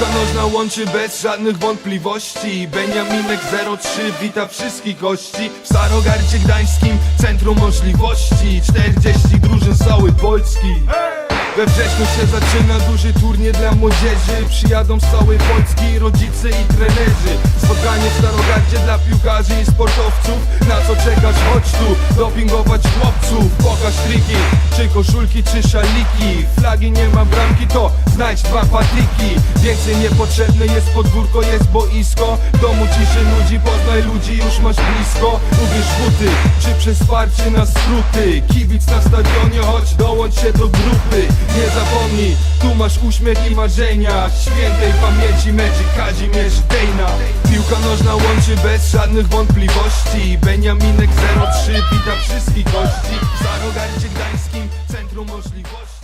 Piłka nożna łączy bez żadnych wątpliwości. Beniaminek 03 wita wszystkich gości. W Starogardzie Gdańskim Centrum Możliwości. 40 drużyn z całej Polski. We wrześniu się zaczyna duży turniej dla młodzieży. Przyjadą z całej Polski rodzice i trenerzy. Spotkanie w Starogardzie dla piłkarzy i sportowców? Chodź tu, dopingować chłopców Pokaż triki, czy koszulki, czy szaliki Flagi nie ma bramki, to znajdź dwa patyki Więcej niepotrzebne jest podwórko, jest boisko. Domu ciszy ludzi, poznaj ludzi, już masz blisko. Ubierz buty, czy przez wsparcie na skróty. Kibic na stadionie, chodź dołącz się do grupy. Nie zapomnij, tu masz uśmiech i marzenia. Świętej pamięci Magic Kazimierz Dejna. Piłka nożna łączy bez żadnych wątpliwości. Beniaminek 03 wita wszystkich gości W Starogardzie Gdańskim Centrum Możliwości